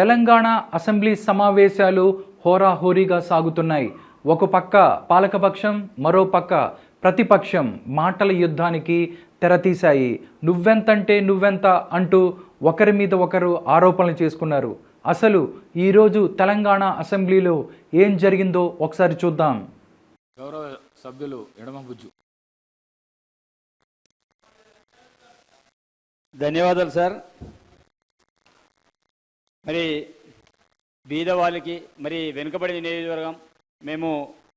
Telangana assembly సమావేశాలు హోరాహోరీగా సాగుతున్నాయి. ఒక పక్క పాలకపక్షం మరో పక్క ప్రతిపక్షం మాటల యుద్ధానికి తెరతీశాయి. నువ్వెంతంటే నువ్వెంత అంటూ ఒకరి మీద ఒకరు ఆరోపణలు చేసుకున్నారు. అసలు ఈరోజు తెలంగాణ అసెంబ్లీలో ఏం జరిగిందో ఒకసారి చూద్దాం. గౌరవ సభ్యులు ఎడమబుజ్జు ధన్యవాదాలు సార్. మరి బీద వాళ్ళకి మరి వెనుకబడిన నియోజకవర్గం మేము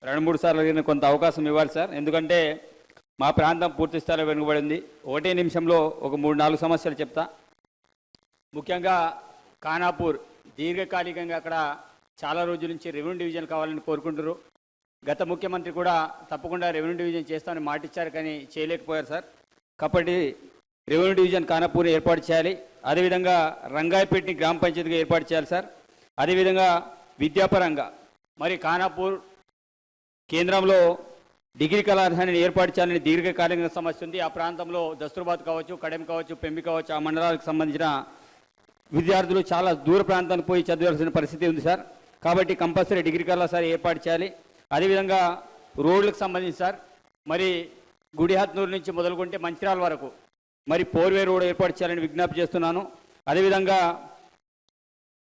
రెండు మూడు సార్లు అడిగిన కొంత అవకాశం ఇవ్వాలి సార్. ఎందుకంటే మా ప్రాంతం పూర్తి స్థాయిలో వెనుకబడింది. ఒకటే నిమిషంలో ఒక మూడు నాలుగు సమస్యలు చెప్తా. ముఖ్యంగా ఖానాపూర్ దీర్ఘకాలికంగా అక్కడ చాలా రోజుల నుంచి రెవెన్యూ డివిజన్ కావాలని కోరుకుంటారు గత ముఖ్యమంత్రి కూడా తప్పకుండా రెవెన్యూ డివిజన్ చేస్తామని మాటిచ్చారు కానీ చేయలేకపోయారు సార్. కాబట్టి రెవెన్యూ డివిజన్ ఖానాపూర్ ఏర్పాటు చేయాలి. అదేవిధంగా రంగాయపేటని గ్రామ పంచాయతీగా ఏర్పాటు చేయాలి సార్. అదేవిధంగా విద్యాపరంగా మరి ఖానాపూర్ కేంద్రంలో డిగ్రీ కళాశాలను ఏర్పాటు చేయాలని దీర్ఘకాలిక సమస్య ఉంది. ఆ ప్రాంతంలో దస్తూర్బాద్ కావచ్చు కడెం కావచ్చు పెంబి కావచ్చు ఆ మండలాలకు సంబంధించిన విద్యార్థులు చాలా దూర ప్రాంతానికి పోయి చదవాల్సిన పరిస్థితి ఉంది సార్. కాబట్టి కంపల్సరీ డిగ్రీ కళాశాల ఏర్పాటు చేయాలి. అదేవిధంగా రోడ్లకు సంబంధించి సార్ మరి గుడిహత్నూరు నుంచి మొదలుకుంటే మంచిర్యాల వరకు మరి పోర్వే రోడ్ ఏర్పాటు చేయాలని విజ్ఞప్తి చేస్తున్నాను. అదేవిధంగా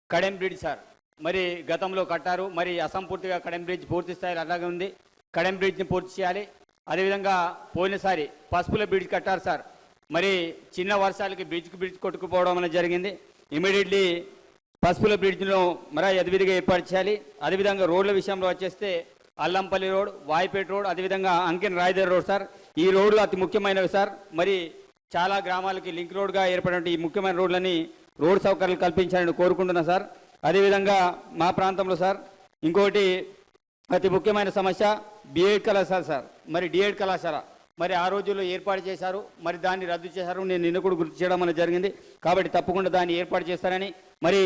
కడెం బ్రిడ్జ్ సార్ మరి గతంలో కట్టారు. మరి అసంపూర్తిగా కడెం బ్రిడ్జ్ పూర్తి స్థాయిలో అలాగే ఉంది. కడెం బ్రిడ్జ్ని పూర్తి చేయాలి. అదేవిధంగా పోయినసారి పసుపుల బ్రిడ్జ్ కట్టారు సార్. మరి చిన్న వర్షాలకి బ్రిడ్జ్కి బ్రిడ్జ్ కొట్టుకుపోవడం అనేది జరిగింది. ఇమీడియట్లీ పసుపుల బ్రిడ్జ్ను మరి యథవిధిగా ఏర్పాటు చేయాలి. అదేవిధంగా రోడ్ల విషయంలో వచ్చేస్తే అల్లంపల్లి రోడ్ వాయిపేట రోడ్ అదేవిధంగా అంకిన్ రాయదర్ రోడ్ సార్. ఈ రోడ్లు అతి ముఖ్యమైనవి సార్. మరి చాలా గ్రామాలకి లింక్ రోడ్గా ఏర్పడిన ఈ ముఖ్యమైన రోడ్లని రోడ్ సౌకర్యాలు కల్పించాలని కోరుకుంటున్నా సార్. అదేవిధంగా మా ప్రాంతంలో సార్ ఇంకోటి అతి ముఖ్యమైన సమస్య బిఎడ్ కళాశాల సార్. మరి డిఎడ్ కళాశాల. మరి ఆ రోజుల్లో ఏర్పాటు చేశారు మరి దాన్ని రద్దు చేశారు. నేను నిన్న కూడా గుర్తు చేయడం అనేది జరిగింది. కాబట్టి తప్పకుండా దాన్ని ఏర్పాటు చేస్తారని మరి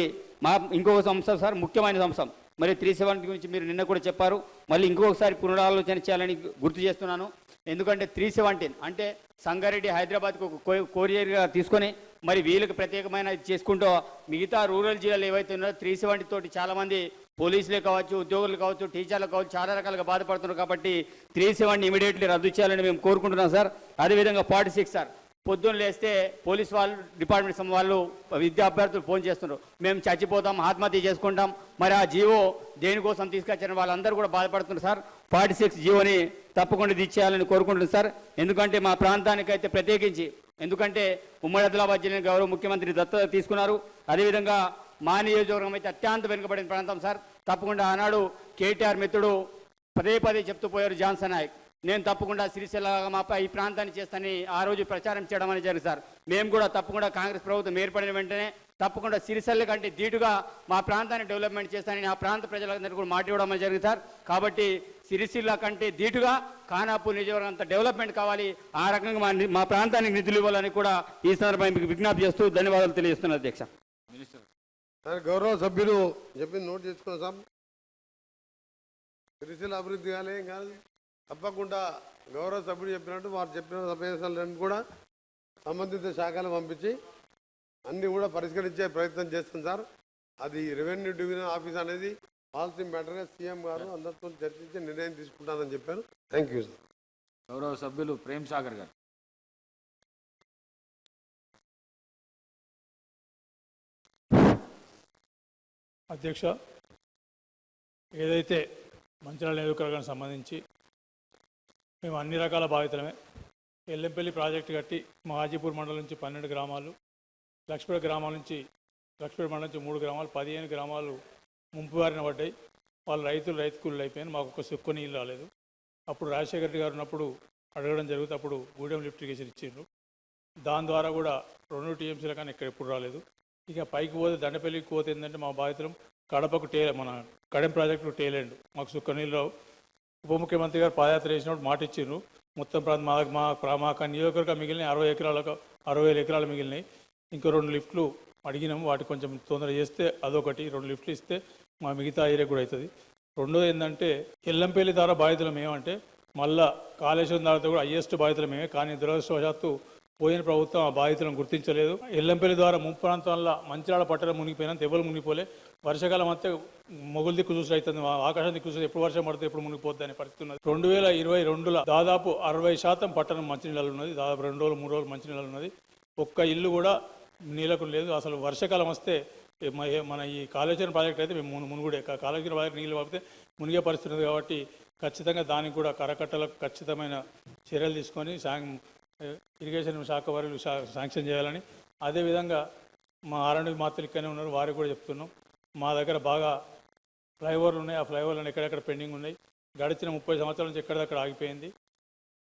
మా ఇంకొక సంస్థ సార్ ముఖ్యమైన సంస్థ. మరి త్రీ సెవెన్ గురించి మీరు నిన్న కూడా చెప్పారు. మళ్ళీ ఇంకొకసారి పునరాలోచన చేయాలని గుర్తు చేస్తున్నాను. ఎందుకంటే త్రీ సెవెంటీన్ అంటే సంగారెడ్డి హైదరాబాద్కు ఒక కోరియర్గా తీసుకొని మరి వీళ్ళకి ప్రత్యేకమైన చేసుకుంటూ మిగతా రూరల్ జిల్లాలు ఏవైతే ఉన్నాయో త్రీ సెవెంటీ తోటి చాలామంది పోలీసులే కావచ్చు ఉద్యోగులు కావచ్చు టీచర్లు కావచ్చు చాలా రకాలుగా బాధపడుతున్నారు కాబట్టి త్రీ సెవెంటీ ఇమీడియట్లీ రద్దు చేయాలని మేము కోరుకుంటున్నాం సార్. అదేవిధంగా ఫార్టీ సిక్స్ సార్. పొద్దున్న లేస్తే పోలీస్ వాళ్ళు డిపార్ట్మెంట్ వాళ్ళు విద్యా అభ్యర్థులు ఫోన్ చేస్తున్నారు. మేము చచ్చిపోతాం ఆత్మహత్య చేసుకుంటాం. మరి ఆ జీవో దేనికోసం తీసుకొచ్చిన వాళ్ళందరూ కూడా బాధపడుతున్నారు సార్. ఫార్టీ సిక్స్ జీవోని తప్పకుండా తెచ్చేయాలని కోరుకుంటున్నాను సార్. ఎందుకంటే మా ప్రాంతానికైతే ప్రత్యేకించి ఎందుకంటే ఉమ్మడి ఆదిలాబాద్ జిల్లా గౌరవ ముఖ్యమంత్రి దత్తత తీసుకున్నారు. అదేవిధంగా మా నియోజకవర్గం అయితే అత్యంత వెనుకబడిన ప్రాంతం సార్. తప్పకుండా ఆనాడు కేటీఆర్ మిత్రుడు పదే పదే చెప్తూ పోయారు జాన్సన్ నాయక్. నేను తప్పకుండా సిరిసిల్ల మా ఈ ప్రాంతాన్ని చేస్తానని ఆ రోజు ప్రచారం చేయడం అనేది జరిగింది సార్. మేము కూడా తప్పకుండా కాంగ్రెస్ ప్రభుత్వం ఏర్పడిన వెంటనే తప్పకుండా సిరిసిల్ల కంటే ధీటుగా మా ప్రాంతాన్ని డెవలప్మెంట్ చేస్తానని ఆ ప్రాంత ప్రజలందరికీ కూడా మాట ఇవ్వడం జరిగింది సార్. కాబట్టి సిరిసిల్ల కంటే ధీటుగా ఖానాపూర్ నియోజకవర్గం అంత డెవలప్మెంట్ కావాలి. ఆ రకంగా మా మా ప్రాంతానికి నిధులు ఇవ్వాలని కూడా ఈ సందర్భంగా మీకు విజ్ఞప్తి చేస్తూ ధన్యవాదాలు తెలియజేస్తున్నారు అధ్యక్ష. సార్ గౌరవ సభ్యులు చెప్పింది నోట్ చేసుకున్నాం సార్. సిరిసిల్ల అభివృద్ధి ఏం కాదు తప్పకుండా గౌరవ సభ్యుడు చెప్పినట్టు వారు చెప్పిన సమావేశాలన్నీ కూడా సంబంధిత శాఖలు పంపించి అన్నీ కూడా పరిష్కరించే ప్రయత్నం చేస్తాం సార్. అది రెవెన్యూ డివిజన్ ఆఫీస్ అనేది పాలసీ మ్యాటర్గా సీఎం గారు అందరితో చర్చించి నిర్ణయం తీసుకుంటానని చెప్పారు. Thank you sir. గౌరవ సభ్యులు ప్రేమ్ సాగర్ గారు. అధ్యక్ష ఏదైతే మంచిర్యాల నియోజకవర్గానికి సంబంధించి మేము అన్ని రకాల బాధితులమే. ఎల్లంపల్లి ప్రాజెక్టు కట్టి మా హాజీపూర్ మండలం నుంచి పన్నెండు గ్రామాలు లక్ష్మీపేట గ్రామాల నుంచి లక్ష్మీపేట మండలం నుంచి మూడు గ్రామాలు పదిహేను గ్రామాలు ముంపు బారిన పడ్డాయి. వాళ్ళు రైతులు రైతు కూలీలు అయిపోయారు. మాకు ఒక సుక్కు నీళ్ళు రాలేదు. అప్పుడు రాజశేఖర రెడ్డి గారు ఉన్నప్పుడు అడగడం జరుగుతుంది అప్పుడు గూడెం లిఫ్ట్ ఇచ్చిండ్రు. దాని ద్వారా కూడా రెండు టీఎంసీల కానీ ఇక్కడ ఎప్పుడు రాలేదు. ఇక పైకి పోతే దండపల్లికి పోతే ఏంటంటే మా బాధితులు కడపకు టే మన కడెం ప్రాజెక్టు టేలేండు. మాకు సుక్క నీళ్ళు రావు. ఉప ముఖ్యమంత్రి గారు పాదయాత్ర చేసినప్పుడు మాట ఇచ్చిండ్రు. మొత్తం ప్రాంతం మా మా మాకు మా నియోజకవర్గం మిగిలిన అరవై ఎకరాలకు అరవై వేల ఎకరాలు మిగిలినాయి. ఇంకో రెండు లిఫ్ట్లు అడిగినాం వాటి కొంచెం తొందర చేస్తే అదొకటి రెండు లిఫ్ట్లు ఇస్తే మా మిగతా ఏరియా కూడా అవుతుంది. రెండోది ఏంటంటే ఎల్లంపల్లి ద్వారా బాధితులం ఏమంటే మళ్ళా కాళేశ్వరం ద్వారా కూడా హయ్యెస్ట్ బాధితులు మేమే. కానీ దురదృష్టవశాత్తు పోయిన ప్రభుత్వం ఆ బాధితులను గుర్తించలేదు. ఎల్లంపల్లి ద్వారా ముంపు ప్రాంతాల్లో మంచిరాల పట్టణం మునిగిపోయినంత ఎవరు మునిగిపోలే. వర్షాకాలం అంతే మొగులు దిక్కు చూసి అవుతుంది. ఆకాశం దిక్కు చూసి ఎప్పుడు వర్షం పడితే ఎప్పుడు మునిగిపోద్ది అనే పరిస్థితి ఉన్నది. రెండు వేల ఇరవై రెండులో దాదాపు అరవై శాతం పట్టణం మంచినీళ్ళు ఉన్నది. దాదాపు రెండు రోజులు మూడు రోజులు మంచినీళ్ళు ఉన్నది. ఒక్క ఇల్లు కూడా నీళ్ళకు లేదు. అసలు వర్షాకాలం వస్తే మన ఈ కాళేశ్వరం ప్రాజెక్ట్ అయితే మేము మునుగుడే. కాళేశ్వరం ప్రాజెక్ట్ నీళ్ళు పడితే మునిగే పరిస్థితి ఉంది కాబట్టి ఖచ్చితంగా దానికి కూడా కరకట్టలకు ఖచ్చితమైన చర్యలు తీసుకొని శాంక్ ఇరిగేషన్ శాఖ వారు శా- శాంక్షన్ చేయాలని. అదేవిధంగా మా ఆర్ఎండ్బి మాత్రలు ఇక్కడనే ఉన్నారు వారికి కూడా చెప్తున్నాం. మా దగ్గర బాగా ఫ్లైఓవర్లు ఉన్నాయి. ఆ ఫ్లైఓవర్లను ఎక్కడెక్కడ పెండింగ్ ఉన్నాయి? గడిచిన ముప్పై సంవత్సరాల నుంచి ఎక్కడెక్కడ ఆగిపోయింది?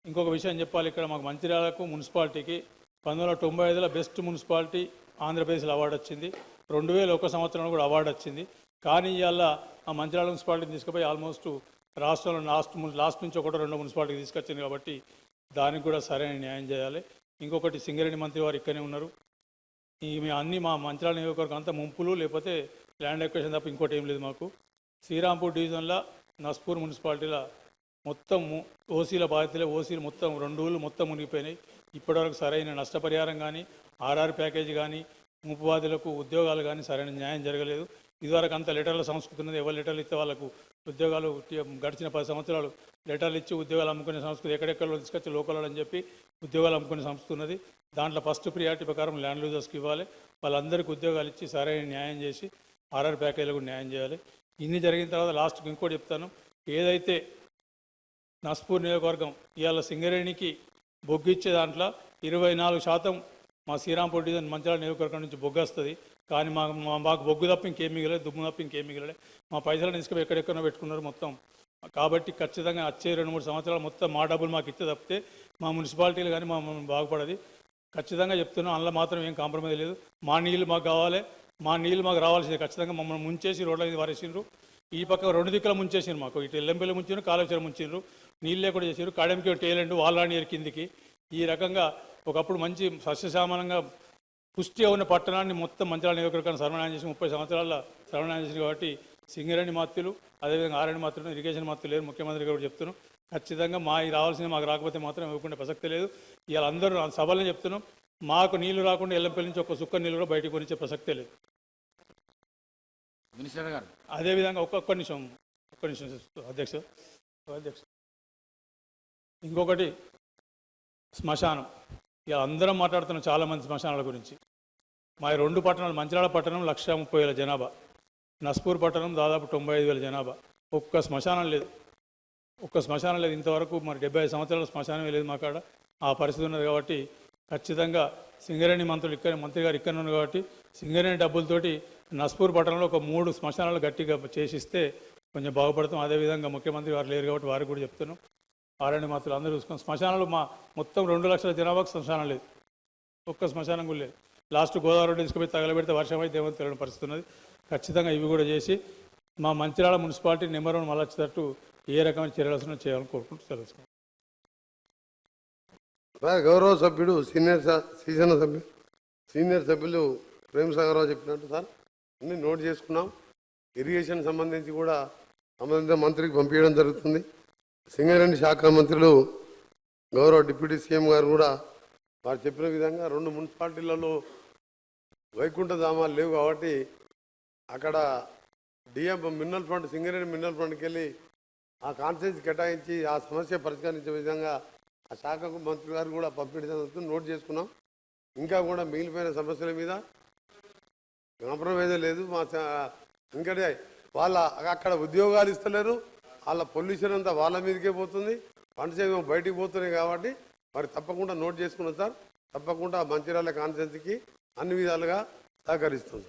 ఇంకొక విషయం చెప్పాలి ఇక్కడ మాకు మంచిర్యాలకు మున్సిపాలిటీకి పంతొమ్మిది వందల తొంభై ఐదులో బెస్ట్ మున్సిపాలిటీ ఆంధ్రప్రదేశ్లో అవార్డు వచ్చింది. రెండు వేల ఒక సంవత్సరంలో కూడా అవార్డు వచ్చింది. కానీ ఇవాళ ఆ మంచిర్యాల మున్సిపాలిటీని తీసుకుపోయి ఆల్మోస్ట్ రాష్ట్రంలో లాస్ట్ లాస్ట్ నుంచి ఒకటో రెండో మున్సిపాలిటీకి తీసుకొచ్చింది కాబట్టి దానికి కూడా సరైన న్యాయం చేయాలి. ఇంకొకటి సింగరేణి మంత్రి వారు ఇక్కడనే ఉన్నారు. ఈమె అన్ని మా మంచిర్యాల నియోజకవర్గం అంతా ముంపులు లేకపోతే ల్యాండ్ ఎక్వేషన్ తప్ప ఇంకోటి ఏం లేదు మాకు. శ్రీరాంపూర్ డివిజన్లో నస్పూర్ మున్సిపాలిటీలో మొత్తం ము- ఓసీల బాధితులే ఓసీలు మొత్తం రెండు ఊళ్ళు మొత్తం మునిగిపోయినాయి. ఇప్పటివరకు సరైన నష్టపరిహారం కానీ ఆర్ఆర్ ప్యాకేజీ కానీ ముప్పువాదులకు ఉద్యోగాలు కానీ సరైన న్యాయం జరగలేదు. ఇదివరకు అంత లెటర్ల సంస్కృతి ఉన్నది ఎవరు లెటర్లు ఇస్తే వాళ్ళకు ఉద్యోగాలు గడిచిన పది సంవత్సరాలు లెటర్లు ఇచ్చి ఉద్యోగాలు అమ్ముకునే సంస్కృతి ఎక్కడెక్కడో తీసుకొచ్చి లోకల్లో అని చెప్పి ఉద్యోగాలు అమ్ముకునే సంస్కృతి ఉన్నది. దాంట్లో ఫస్ట్ ప్రియారిటీ ప్రకారం ల్యాండ్ లూజర్స్కి ఇవ్వాలి. వాళ్ళందరికీ ఉద్యోగాలు ఇచ్చి సరైన న్యాయం చేసి ఆర్ఆర్ ప్యాకేజీలకు న్యాయం చేయాలి. ఇన్ని జరిగిన తర్వాత లాస్ట్కి ఇంకోటి చెప్తాను. ఏదైతే నస్పూర్ నియోజకవర్గం ఇవాళ సింగరేణికి బొగ్గు ఇచ్చే దాంట్లో ఇరవై నాలుగు శాతం మా శ్రీరాంపూర్ డివిజన్ మంచిర్యాల నియోజకవర్గం నుంచి బొగ్గు వస్తుంది. కానీ మా మాకు బొగ్గు తప్ప ఇంకేం మిగలేదు దుమ్ము తప్ప ఇంకేం మిగలలే. మా పైసలను ఇసుక ఎక్కడెక్కడో పెట్టుకున్నారు మొత్తం. కాబట్టి ఖచ్చితంగా వచ్చే రెండు మూడు సంవత్సరాలు మొత్తం మా డబ్బులు మాకు ఇచ్చే తప్పితే మా మున్సిపాలిటీలు కానీ మా బాగుపడది. ఖచ్చితంగా చెప్తున్నాం అందులో మాత్రం ఏం కాంప్రమైజ్ లేదు. మా నీళ్ళు మాకు కావాలి. మా నీళ్ళు మాకు రావాల్సింది. ఖచ్చితంగా మమ్మల్ని ముంచేసి రోడ్ల మీద వారేసిండ్రు. ఈ పక్క రెండు దిక్కుల ముంచేసిండ్రు మాకు. ఇటు ఎల్లంపల్లి ముంచారు కాళేశ్వరం ముంచిండ్రు నీళ్ళు లేకుండా చేసారు కాడెంకి టేలెండ్ వాళ్ళని కిందికి. ఈ రకంగా ఒకప్పుడు మంచి సస్యశ్యామలంగా పుష్టిగా ఉన్న పట్టణాన్ని మొత్తం మంచిర్యాల నియోజకవర్గాన్ని సర్వనాశనం చేసి ముప్పై సంవత్సరాల సర్వనాశనం చేసింది కాబట్టి సింగరేణి మాత్రులు అదేవిధంగా ఆరణి మాత్రులు ఇరిగేషన్ మాత్రులు లేరు. ముఖ్యమంత్రి గారు చెప్తున్నాం. ఖచ్చితంగా మా ఈ రావాల్సింది మాకు రాకపోతే మాత్రం ఇవ్వకుండా ప్రసక్తి లేదు. ఇవాళ అందరూ సభలనే చెప్తున్నాం. మాకు నీళ్ళు రాకుండా ఎల్లంపల్లి నుంచి ఒక సుక్క నీళ్ళు కూడా బయటకు కొనిచ్చే ప్రసక్తే లేదు. మినిస్టర్ గారు. అదేవిధంగా ఒక్క ఒక్క నిమిషం ఒక్క నిమిషం అధ్యక్ష అధ్యక్ష. ఇంకొకటి శ్మశానం. ఇక అందరం మాట్లాడుతున్నాం చాలామంది శ్మశానాల గురించి. మా రెండు పట్టణాలు మంచిరాల పట్టణం లక్ష ముప్పై వేల జనాభా. నస్పూర్ పట్టణం దాదాపు తొంభై ఐదు వేల జనాభా. ఒక్క శ్మశానం లేదు. ఒక్క శ్మశానం లేదు. ఇంతవరకు మరి డెబ్బై ఐదు సంవత్సరాల శ్మశానమే లేదు మా కాడ. ఆ పరిస్థితి ఉన్నది కాబట్టి ఖచ్చితంగా సింగరేణి మంత్రులు ఇక్కడ మంత్రి గారు ఇక్కడ ఉన్నారు కాబట్టి సింగరేణి డబ్బులతోటి నస్పూర్ పట్టణంలో ఒక మూడు శ్మశానాలు గట్టిగా చేసిస్తే కొంచెం బాగుపడతాం. అదేవిధంగా ముఖ్యమంత్రి వారు లేరు కాబట్టి వారికి కూడా చెప్తున్నాం. ఆరణ్య మాత్రులు అందరూ చూసుకొని శ్మశానాలు మా మొత్తం రెండు లక్షల జనాభాకు శ్మశానం లేదు. ఒక్క శ్మశానం కూడా లేదు. లాస్ట్ గోదావరి తీసుకుపోయి తగలబెడితే వర్షం అయితే ఏమో తెలియని పరిస్థితి ఉన్నది. ఖచ్చితంగా ఇవి కూడా చేసి మా మంచిర్యాల మున్సిపాలిటీ నెంబర్ వన్ మళ్ళచ్చేటట్టు ఏ రకమైన చర్యలు వస్తున్నా చేయాలని కోరుకుంటూ తెలుసుకున్నాం గౌరవ సభ్యుడు సీనియర్ సీజన్ సభ్యుడు సీనియర్ సభ్యులు ప్రేమ్ సాగర్రావు చెప్పినట్టు సార్ అన్నీ నోట్ చేసుకున్నాం. ఇరిగేషన్ సంబంధించి కూడా సంబంధిత మంత్రికి పంపించడం జరుగుతుంది. సింగరేణి శాఖ మంత్రులు గౌరవ డిప్యూటీ సీఎం గారు కూడా వారు చెప్పిన విధంగా రెండు మున్సిపాలిటీలలో వైకుంఠధామాలు లేవు కాబట్టి అక్కడ DM mineral fund Singareni mineral ఫండ్కి వెళ్ళి ఆ కాన్ఫరెన్స్ కేటాయించి ఆ సమస్య పరిష్కరించే విధంగా ఆ శాఖకు మంత్రి గారు కూడా పంపిణీ నోట్ చేసుకున్నాం. ఇంకా కూడా మిగిలిపోయిన సమస్యల మీద కాంప్రమైజ్ లేదు. మా ఎందుకంటే వాళ్ళ అక్కడ ఉద్యోగాలు ఇస్తలేరు. వాళ్ళ పొల్యూషన్ అంతా వాళ్ళ మీదకే పోతుంది. పంట ఏమో బయటికి పోతున్నాయి కాబట్టి మరి తప్పకుండా నోట్ చేసుకున్నాం సార్. తప్పకుండా మంచిర్యాల కాన్ఫరెన్స్కి అన్ని విధాలుగా సహకరిస్తుంది